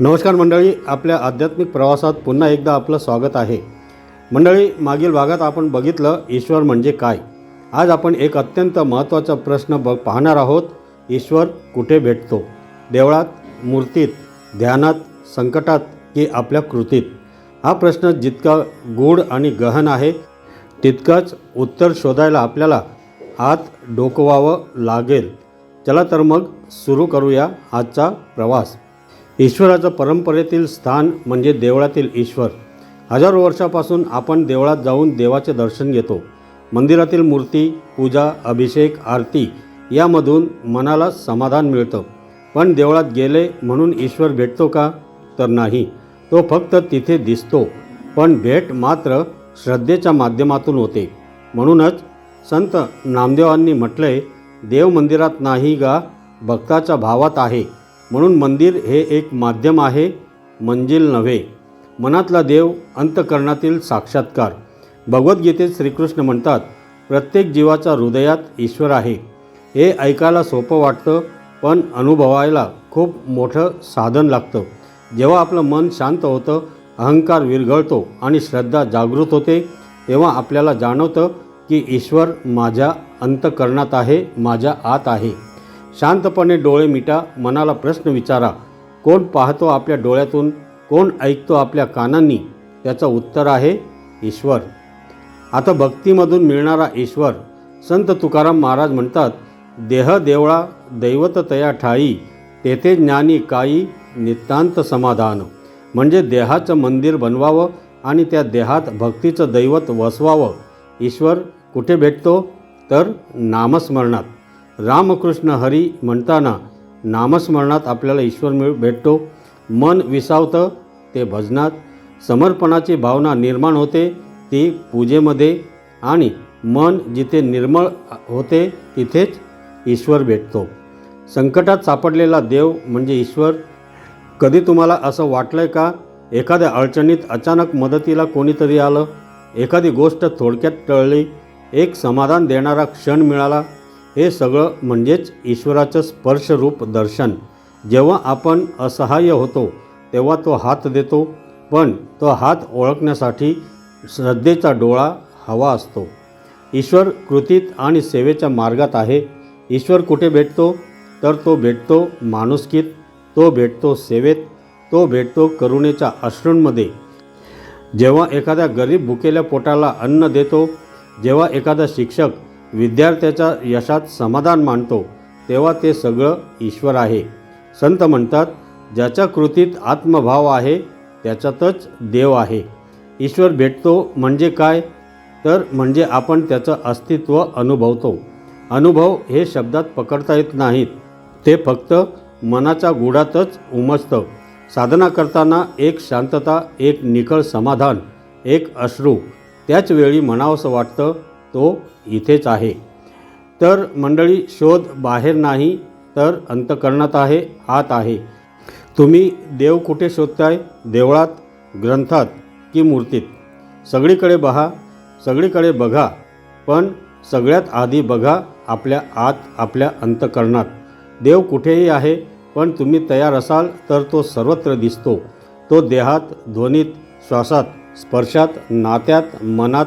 नमस्कार मंडळी आपल्या आध्यात्मिक प्रवासात पुन्हा एकदा आपलं स्वागत आहे. मंडळी मागील भागात आपण बघितलं ईश्वर म्हणजे काय. आज आपण एक अत्यंत महत्त्वाचा प्रश्न ब पाहणार आहोत ईश्वर कुठे भेटतो? देवळात मूर्तीत ध्यानात संकटात की आपल्या कृतीत? हा प्रश्न जितका गूढ आणि गहन आहे तितकंच उत्तर शोधायला आपल्याला हात डोकवावं लागेल. चला तर मग सुरू करूया आजचा प्रवास. ईश्वराचं परंपरेतील स्थान म्हणजे देवळातील ईश्वर. हजारो वर्षापासून आपण देवळात जाऊन देवाचे दर्शन घेतो. मंदिरातील मूर्ती पूजा अभिषेक आरती यामधून मनाला समाधान मिळतं. पण देवळात गेले म्हणून ईश्वर भेटतो का? तर नाही. तो फक्त तिथे दिसतो. पण भेट मात्र श्रद्धेच्या माध्यमातून होते. म्हणूनच संत नामदेवांनी म्हटले देव मंदिरात नाही गा भक्ताच्या भावात आहे. म्हणून मंदिर हे एक माध्यम आहे मंजिल नव्हे. मनातला देव अंतकरणातील साक्षात्कार. भगवद्गीतेत श्रीकृष्ण म्हणतात प्रत्येक जीवाच्या हृदयात ईश्वर आहे. हे ऐकायला सोपं वाटतं पण अनुभवायला खूप मोठं साधन लागतं. जेव्हा आपलं मन शांत होतं अहंकार विरघळतो आणि श्रद्धा जागृत होते तेव्हा आपल्याला जाणवतं की ईश्वर माझ्या अंतकरणात आहे माझ्या आत आहे. शांतपणे डोळे मिटा मनाला प्रश्न विचारा कोण पाहतो आपल्या डोळ्यातून कोण ऐकतो आपल्या कानांनी? त्याचं उत्तर आहे ईश्वर. आता भक्तीमधून मिळणारा ईश्वर संत तुकाराम महाराज म्हणतात देह देवळा दैवत तया ठाई तेथे ज्ञानी काई नितांत समाधान. म्हणजे देहाचं मंदिर बनवावं आणि त्या देहात भक्तीचं दैवत वसवावं. ईश्वर कुठे भेटतो? तर नामस्मरणात. रामकृष्ण हरी म्हणताना नामस्मरणात आपल्याला ईश्वर मिळ भेटतो. मन विसावतं ते भजनात. समर्पणाची भावना निर्माण होते ती पूजेमध्ये. आणि मन जिथे निर्मळ होते तिथेच ईश्वर भेटतो. संकटात सापडलेला देव म्हणजे ईश्वर. कधी तुम्हाला असं वाटलं आहे का? एखाद्या अडचणीत अचानक मदतीला कोणीतरी आलं. एखादी गोष्ट थोडक्यात टळली. एक समाधान देणारा क्षण मिळाला. हे सगळं म्हणजेच ईश्वराचं स्पर्शरूप दर्शन. जेव्हा आपण असहाय्य होतो तेव्हा तो हात देतो पण तो हात ओळखण्यासाठी श्रद्धेचा डोळा हवा असतो. ईश्वर कृतीत आणि सेवेच्या मार्गात आहे. ईश्वर कुठे भेटतो? तर तो भेटतो माणुसकीत तो भेटतो सेवेत तो भेटतो करुणेच्या अश्रूंमध्ये जेव्हा एखाद्या गरीब भुकेल्या पोटाला अन्न देतो जेव्हा एखादा शिक्षक विद्यार्थ्याच्या यशात समाधान मानतो तेव्हा ते सगळं ईश्वर आहे. संत म्हणतात ज्याच्या कृतीत आत्मभाव आहे त्याच्यातच देव आहे. ईश्वर भेटतो म्हणजे काय? तर म्हणजे आपण त्याचं अस्तित्व अनुभवतो. अनुभव हे शब्दात पकडता येत नाहीत. ते फक्त मनाच्या गुढातच उमजतं. साधना करताना एक शांतता एक निखळ समाधान एक अश्रू त्याच वेळी म्हणावंसं वाटतं तो इथेच आहे. तर मंडळी शोध बाहेर नाही तर अंतकरणात आहे आत आहे. तुम्ही देव कुठे शोधताय? देवळात ग्रंथात की मूर्तीत? सगळीकडे बहा सगळीकडे बघा पण सगळ्यात आधी बघा आपल्या आत आपल्या अंतकरणात. देव कुठेही आहे पण तुम्ही तयार असाल तर तो सर्वत्र दिसतो. तो देहात ध्वनीत श्वासात स्पर्शात नात्यात मनात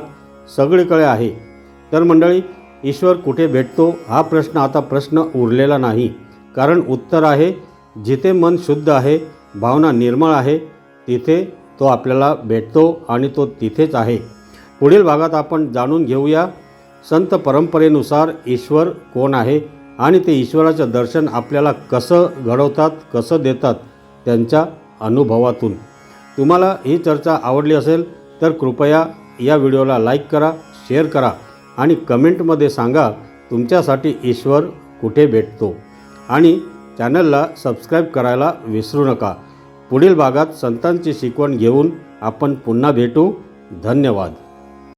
सगळीकडे आहे. तर मंडळी ईश्वर कुठे भेटतो हा प्रश्न आता प्रश्न उरलेला नाही. कारण उत्तर आहे जिथे मन शुद्ध आहे भावना निर्मळ आहे तिथे तो आपल्याला भेटतो आणि तो तिथेच आहे. पुढील भागात आपण जाणून घेऊया संत परंपरेनुसार ईश्वर कोण आहे आणि ते ईश्वराचं दर्शन आपल्याला कसं घडवतात कसं देतात त्यांच्या अनुभवातून. तुम्हाला ही चर्चा आवडली असेल तर कृपया या व्हिडिओला लाईक करा शेअर करा आणि कमेंटमध्ये सांगा तुमच्यासाठी ईश्वर कुठे भेटतो. आणि चॅनलला सबस्क्राईब करायला विसरू नका. पुढील भागात संतांची शिकवण घेऊन आपण पुन्हा भेटू. धन्यवाद.